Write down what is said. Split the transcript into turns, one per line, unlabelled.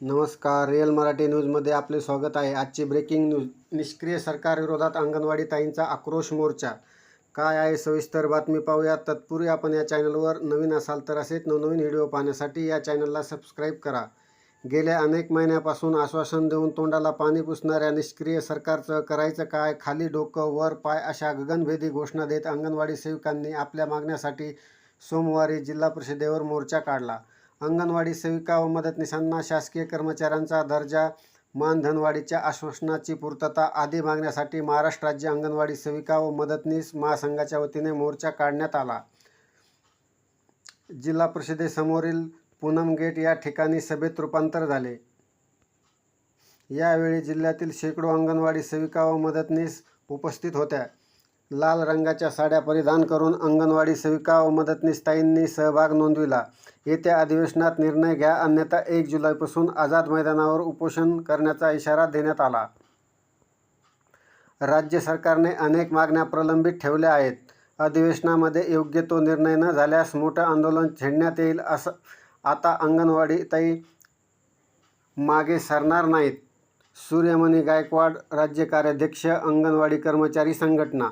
नमस्कार. रिअल मराठी न्यूजमध्ये आपले स्वागत आहे. आजची ब्रेकिंग न्यूज निष्क्रिय सरकारविरोधात अंगणवाडी ताईंचा आक्रोश मोर्चा. काय आहे सविस्तर बातमी पाहूया तत्पूर्वी आपण या चॅनलवर नवीन असाल तर असेच नवनवीन व्हिडिओ पाहण्यासाठी या चॅनलला सबस्क्राईब करा. गेल्या अनेक महिन्यापासून आश्वासन देऊन तोंडाला पाणी पुसणाऱ्या निष्क्रिय सरकारचं करायचं काय? खाली डोकं वर पाय अशा गगनभेदी घोषणा देत अंगणवाडी सेविकांनी आपल्या मागण्यासाठी सोमवारी जिल्हा परिषदेवर मोर्चा काढला. अंगणवाडी सेविका व मदतनीसांना शासकीय कर्मचाऱ्यांचा दर्जा मानधनवाढीच्या आश्वासनाची पूर्तता आदी मागण्यासाठी महाराष्ट्र राज्य अंगणवाडी सेविका व मदतनीस महासंघाच्या वतीने मोर्चा काढण्यात आला. जिल्हा परिषदेसमोरील पूनम गेट या ठिकाणी सभेत रूपांतर झाले. यावेळी जिल्ह्यातील शेकडो अंगणवाडी सेविका व मदतनीस उपस्थित होत्या. लाल रंगाच्या साड्या परिधान करून अंगणवाडी सेविका व मदतनीसताईंनी सहभाग नोंदविला. येत्या अधिवेशनात निर्णय घ्या अन्यथा एक जुलैपासून आझाद मैदानावर उपोषण करण्याचा इशारा देण्यात आला. राज्य सरकारने अनेक मागण्या प्रलंबित ठेवल्या आहेत. अधिवेशनामध्ये योग्य तो निर्णय न झाल्यास मोठं आंदोलन छेडण्यात येईल असं आता अंगणवाडी ताई मागे सरणार नाहीत. सूर्यमणी गायकवाड राज्य कार्याध्यक्ष अंगणवाडी कर्मचारी संघटना